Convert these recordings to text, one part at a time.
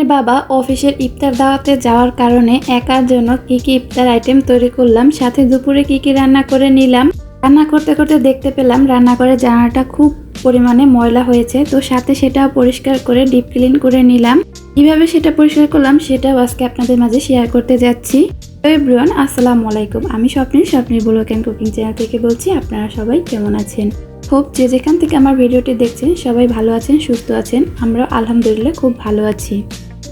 আইনের বাবা অফিসের ইফতার দাওয়াতে যাওয়ার কারণে একার জন্য কি কি ইফতার আইটেম তৈরি করলাম, সাথে দুপুরে কি কি রান্না করে নিলাম। রান্না করতে করতে দেখতে পেলাম রান্নাঘরের জানাটা খুব পরিমাণে ময়লা হয়েছে, তো সাথে সেটাও পরিষ্কার করে, ডিপ ক্লিন করে নিলাম। কীভাবে সেটা পরিষ্কার করলাম সেটাও আজকে আপনাদের মাঝে শেয়ার করতে যাচ্ছি। এভরিওয়ান, আসসালামু আলাইকুম। আমি স্বপ্নের স্বপ্নের ব্লগ অ্যান্ড কুকিং চ্যানেল থেকে বলছি আপনারা সবাই কেমন আছেন? হোপ যে যেখান থেকে আমার ভিডিওটি দেখছেন সবাই ভালো আছেন, সুস্থ আছেন। আমরা আলহামদুলিল্লাহ খুব ভালো আছি।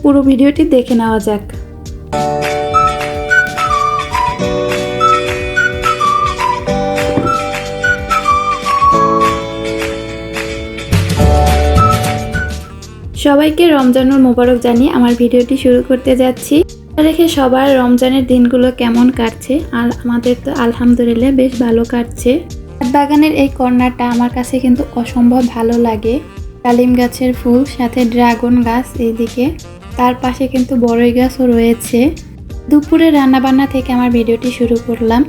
পুরো ভিডিওটি দেখে নেওয়া যাক। সবাইকে রমজানুর মোবারক জানিয়ে আমার ভিডিওটি শুরু করতে যাচ্ছি। রেখে সবার রমজানের দিনগুলো কেমন কাটছে? আর আমাদের তো আলহামদুলিল্লাহ বেশ ভালো কাটছে। বাগানের এই কর্নারটা আমার কাছে কিন্তু অসম্ভব ভালো লাগে। ডালিম গাছের ফুল, সাথে ড্রাগন গাছ এইদিকে। তার পাশে কিন্তু বড়ই গাছও রয়েছে। দুপুরে রান্নাবান্না থেকে আমার ভিডিওটি শুরু করলাম।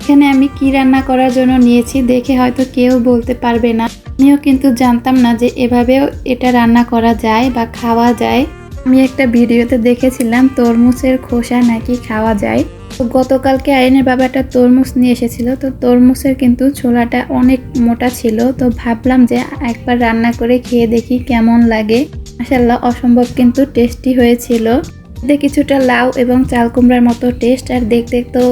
এখানে আমি কি রান্না করার জন্য নিয়েছি দেখে হয়তো কেউ বলতে পারবে না। আমিও কিন্তু জানতাম না যে এভাবেও এটা রান্না করা যায় বা খাওয়া যায়। আমি একটা ভিডিওতে দেখেছিলাম তরমুজের খোসা নাকি খাওয়া যায়। তো গতকালকে আইনের বাবা একটা তরমুজ নিয়ে এসেছিল। তো তরমুজের কিন্তু ছোলাটা অনেক মোটা ছিল। তো ভাবলাম যে একবার রান্না করে খেয়ে দেখি কেমন লাগে। মাসাল্লাহ অসম্ভব কিন্তু টেস্টি হয়েছিল। এতে কিছুটা লাউ এবং চাল কুমড়ার মতো টেস্ট আর দেখতে তো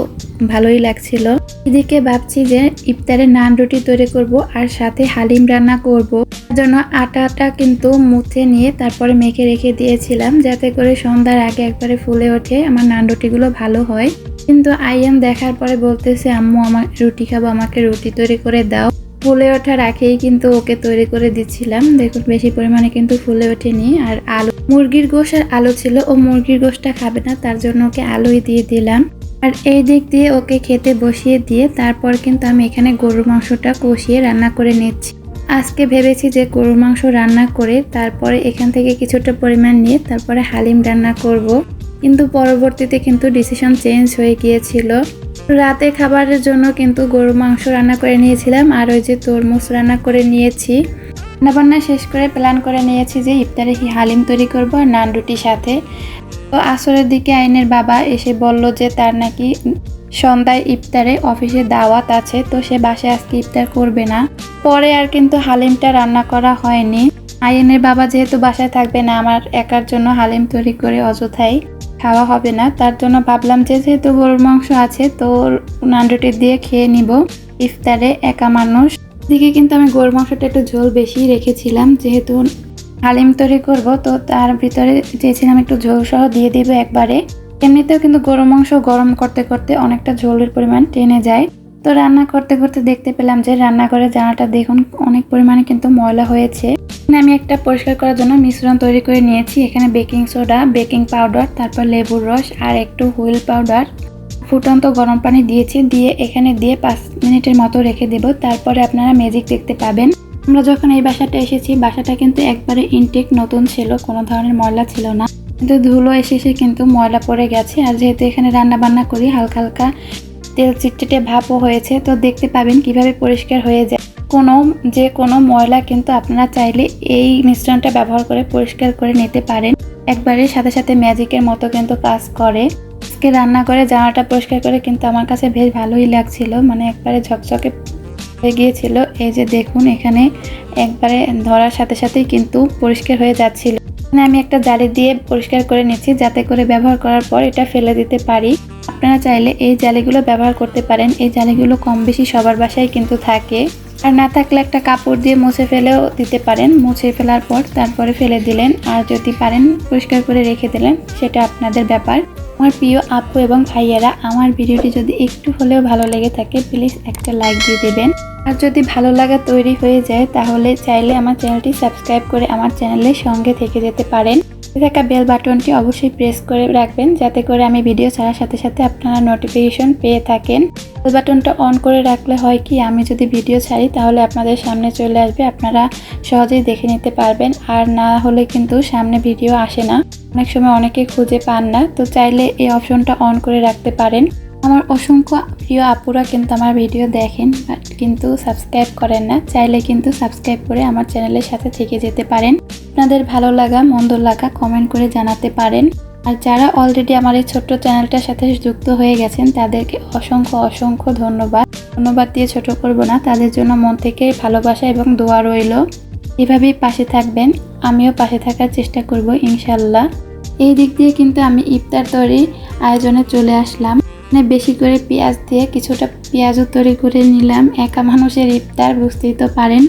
ভালোই লাগছিল। এদিকে ভাবছি যে ইফতারে নান রুটি তৈরি করব আর সাথে হালিম রান্না করব। জন্য আটাটা কিন্তু মুছে নিয়ে তারপরে মেখে রেখে দিয়েছিলাম যাতে করে সন্ধ্যার আগে একবারে ফুলে ওঠে, আমার নান রুটিগুলো ভালো হয়। কিন্তু আইএম দেখার পরে বলতেছে, আম্মু, আমার রুটি খাব, আমাকে রুটি তৈরি করে দাও। ফুলে ওঠার আগেই কিন্তু ওকে তৈরি করে দিচ্ছিলাম। দেখুন, বেশি পরিমাণে কিন্তু ফুলে ওঠেনি। আর আলু, মুরগির গোশ আর আলু ছিল। ও মুরগির গোশটা খাবে না, তার জন্য ওকে আলুই দিয়ে দিলাম। আর এই দিক দিয়ে ওকে খেতে বসিয়ে দিয়ে তারপর কিন্তু আমি এখানে গরুর মাংসটা কষিয়ে রান্না করে নিচ্ছি। আজকে ভেবেছি যে গরুর মাংস রান্না করে তারপরে এখান থেকে কিছুটা পরিমাণ নিয়ে তারপরে হালিম রান্না করব। কিন্তু পরবর্তীতে কিন্তু ডিসিশন চেঞ্জ হয়ে গিয়েছিল। রাতে খাবারের জন্য কিন্তু গরুর মাংস রান্না করে নিয়েছিলাম, আর ওই যে তরমুজ রান্না করে নিয়েছি। রান্নাবান্না শেষ করে প্ল্যান করে নিয়েছি যে ইফতারে কি হালিম তৈরি করব আর নান রুটির সাথে। তো আসরের দিকে আইনের বাবা এসে বলল যে তার নাকি সন্ধ্যায় ইফতারে অফিসে দাওয়াত আছে, তো সে বাসায় আজকে ইফতার করবে না। পরে আর কিন্তু হালিমটা রান্না করা হয়নি। আইনের বাবা যেহেতু বাসায় থাকবে না, আমার একার জন্য হালিম তৈরি করে অযথাই খাওয়া হবে না। তার জন্য ভাবলাম যে যেহেতু গরুর মাংস আছে, তো নান রুটি দিয়ে খেয়ে নিব। ইফতারে একা মানুষ। দিকে কিন্তু আমি গরুর মাংসটা একটু ঝোল বেশি রেখেছিলাম। যেহেতু হালিম তৈরি করব, তো তার ভিতরে চেয়েছিলাম একটু ঝোল সহ দিয়ে দিব একবারে। এমনিতেও কিন্তু গরুর মাংস গরম করতে করতে অনেকটা ঝোলের পরিমাণ টেনে যায়। তো রান্না করতে করতে দেখতে পেলাম যে রান্না রান্নাঘরের জানাটা দেখুন অনেক পরিমাণে কিন্তু ময়লা হয়েছে। আমি একটা পরিষ্কার করার জন্য মিশ্রণ তৈরি করে নিয়েছি। এখানে বেকিং সোডা, বেকিং পাউডার, তারপর লেবুর রস আর একটু হুইল পাউডার ফুটন্ত গরম পানি দিয়েছি। দিয়ে এখানে দিয়ে পাঁচ মিনিটের মতো রেখে দেব। তারপরে আপনারা ম্যাজিক দেখতে পাবেন। আমরা যখন এই বাসাটা এসেছি, বাসাটা কিন্তু একবারে ইনটেক নতুন ছিল, কোনো ধরনের ময়লা ছিল না। কিন্তু ধুলো এসে এসে কিন্তু ময়লা পড়ে গেছে। আর যেহেতু এখানে রান্না বান্না করি, হালকা হালকা তেল চিটচিটে ভাবও হয়েছে, তো দেখতে পাবেন কীভাবে পরিষ্কার হয়ে যায়। কোনো, যে কোনো ময়লা কিন্তু আপনারা চাইলে এই মিশ্রণটা ব্যবহার করে পরিষ্কার করে নিতে পারেন। একবারে সাথে সাথে ম্যাজিকের মতো কিন্তু কাজ করে। আজকে রান্না করে জামাটা পরিষ্কার করে কিন্তু আমার কাছে বেশ ভালোই লাগছিল মানে একবারে ঝকঝকে হয়ে গিয়েছিল। এই যে দেখুন, এখানে একবারে ধরার সাথে সাথেই কিন্তু পরিষ্কার হয়ে যাচ্ছিল। আমি একটা জালি দিয়ে পরিষ্কার করে নিচ্ছি, যাতে করে ব্যবহার করার পর এটা ফেলে দিতে পারি। আপনারা চাইলে এই জালিগুলো ব্যবহার করতে পারেন। এই জালিগুলো কম বেশি সবার বাসায় কিন্তু থাকে। আর না থাকলে একটা কাপড় দিয়ে মুছে ফেলেও দিতে পারেন। মুছে ফেলার পর তারপরে ফেলে দিলেন। আর যদি পারেন, পরিষ্কার করে রেখে দিলেন, সেটা আপনাদের ব্যাপার। আমার প্রিয় আপু এবং ভাইয়ারা, আমার ভিডিওটি যদি একটু হলেও ভালো লেগে থাকে, প্লিজ একটা লাইক দিয়ে দেবেন। আর যদি ভালো লাগা তৈরি হয়ে যায়, তাহলে চাইলে আমার চ্যানেলটি সাবস্ক্রাইব করে আমার চ্যানেলের সঙ্গে থেকে যেতে পারেন। থাকা বেল বাটনটি অবশ্যই প্রেস করে রাখবেন, যাতে করে আমি ভিডিও ছাড়ার সাথে সাথে আপনারা নোটিফিকেশন পেয়ে থাকেন। বেল বাটনটা অন করে রাখলে হয় কি, আমি যদি ভিডিও ছাড়ি তাহলে আপনাদের সামনে চলে আসবে, আপনারা সহজেই দেখে নিতে পারবেন। আর না হলে কিন্তু সামনে ভিডিও আসে না। অনেক সময় অনেকে খুঁজে পান না, তো চাইলে এই অপশনটা অন করে রাখতে পারেন। আমার অসংখ্য প্রিয় আপুরা কিন্তু আমার ভিডিও দেখেন কিন্তু সাবস্ক্রাইব করেন না। চাইলে কিন্তু সাবস্ক্রাইব করে আমার চ্যানেলের সাথে থেকে যেতে পারেন। আপনাদের ভালো লাগা, মন্দ লাগা কমেন্ট করে জানাতে পারেন। আর যারা অলরেডি আমার এই ছোট্ট চ্যানেলটার সাথে যুক্ত হয়ে গেছেন, তাদেরকে অসংখ্য অসংখ্য ধন্যবাদ। ধন্যবাদ দিয়ে ছোট করব না, তাদের জন্য মন থেকে ভালোবাসা এবং দোয়া রইল। এভাবেই পাশে থাকবেন, আমিও পাশে থাকার চেষ্টা করব ইনশাল্লাহ। এই দিক দিয়ে কিন্তু আমি ইফতার তৈরি আয়োজনে চলে আসলাম। মানে বেশি করে পেঁয়াজ দিয়ে কিছুটা পেঁয়াজও তৈরি করে নিলাম। একা মানুষের ইফতার বুঝতেই তো পারেন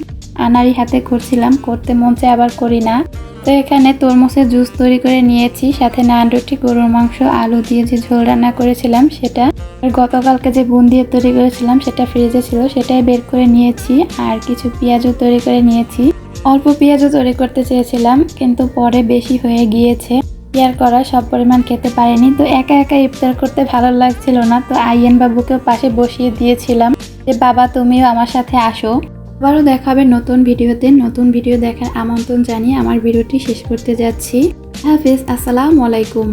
আনারি হাতে করছিলাম, করতে মন চায় আবার করি না। তো এখানে তরমুজের জুস তৈরি করে নিয়েছি, সাথে নান রুটি, গরুর মাংস, আলু দিয়ে যে ঝোল রান্না করেছিলাম সেটা, আর গতকালকে যে বুন দিয়ে তৈরি করেছিলাম সেটা ফ্রিজে ছিল, সেটাই বের করে নিয়েছি, আর কিছু পেঁয়াজও তৈরি করে নিয়েছি। অল্প পেঁয়াজও তৈরি করতে চেয়েছিলাম, কিন্তু পরে বেশি হয়ে গিয়েছে। শেয়ার করা সব পরিমাণ খেতে পারেনি। তো একা একা ইফতার করতে ভালো লাগছিল না। তো আইয়েন বাবুকেও পাশে বসিয়ে দিয়েছিলাম যে, বাবা, তুমিও আমার সাথে আসো। আবারও দেখাবে নতুন ভিডিওতে। নতুন ভিডিও দেখার আমন্ত্রণ জানিয়ে আমার ভিডিওটি শেষ করতে যাচ্ছি। হাফিজ। আসসালামু আলাইকুম।